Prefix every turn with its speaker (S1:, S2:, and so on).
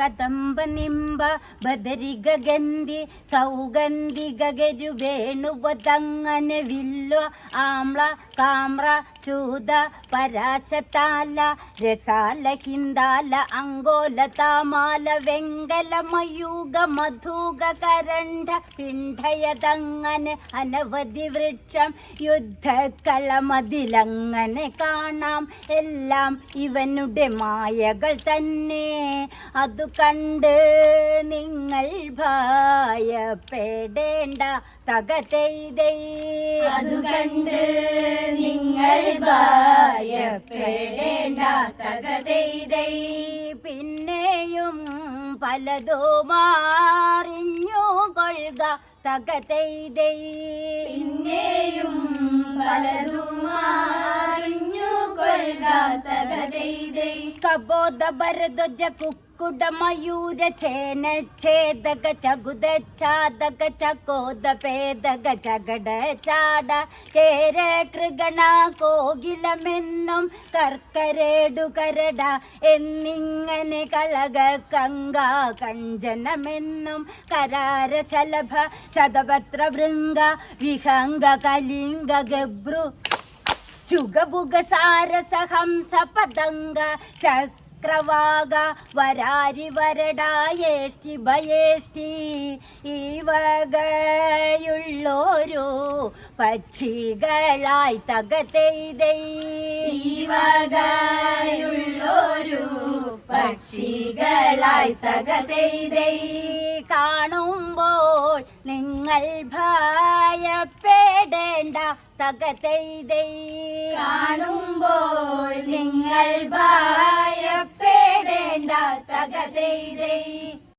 S1: കദംബ നിംബ ബദരിക ഗന്ധി സൗഗന്ധിക ഗരു വേണുവതങ്ങനെ വില്വ ആമ്ല കാമ്ര ചൂത പരാശതാല രസാല ഹിന്ദാല അങ്കോല താമാല വെങ്കല മയൂക മധുക കരണ്ട പിണ്ഡയതങ്ങനെ അനവധി വൃക്ഷം യുദ്ധക്കളമതിലങ്ങനെ കാണാം എല്ലാം ഇവനുടെ മായകൾ തന്നെ. അതു കണ്ട് നിങ്ങൾ ഭയപ്പെടേണ്ട തകതെയ്തേ
S2: അത് കണ്ട് നിങ്ങൾ ഭയപ്പെടേണ്ട തകതെയ്തൈ
S1: പിന്നെയും പലതും അറിഞ്ഞു കൊള്ളുക തകതെയ്തേ
S2: പിന്നെയും പലതും അറിഞ്ഞു കൊള്ളുക തകതെയ്തൈ
S1: കബോധ ഭരദ്വജ കുക്കുട മയൂര ചേന ഛേദക ചകുത ചാതക ചകോത പേദക ചകട ചാട ചേര കൃഗണ കോകിലമെന്നും കർക്കരേടു കരട എന്നിങ്ങനെ കളക കങ്ക കഞ്ചനമെന്നും കരാര ചലഭ ചതപത്ര വൃംഗ വിഹംഗ കലിംഗ ഗബ്രു ശുഗബുഗ സാരസ ഹംസ പതംഗ ചക്രവാക വരാരി വരടായേഷ്ടി ഭയേഷ്ടി. ഈ വകയുള്ളോരു പക്ഷികളായി തകതെയ്തൈ
S2: ഈ വകയുള്ളോരു പക്ഷികളായി തകതെയ്തൈ
S1: കാണുമ്പോൾ നിങ്ങൾ ഭയപ്പെടേണ്ട തകതെയ്തൈ
S2: കാണുമ്പോൾ നിങ്ങൾ ഭയപ്പെടേണ്ട ತಗದೈರೈ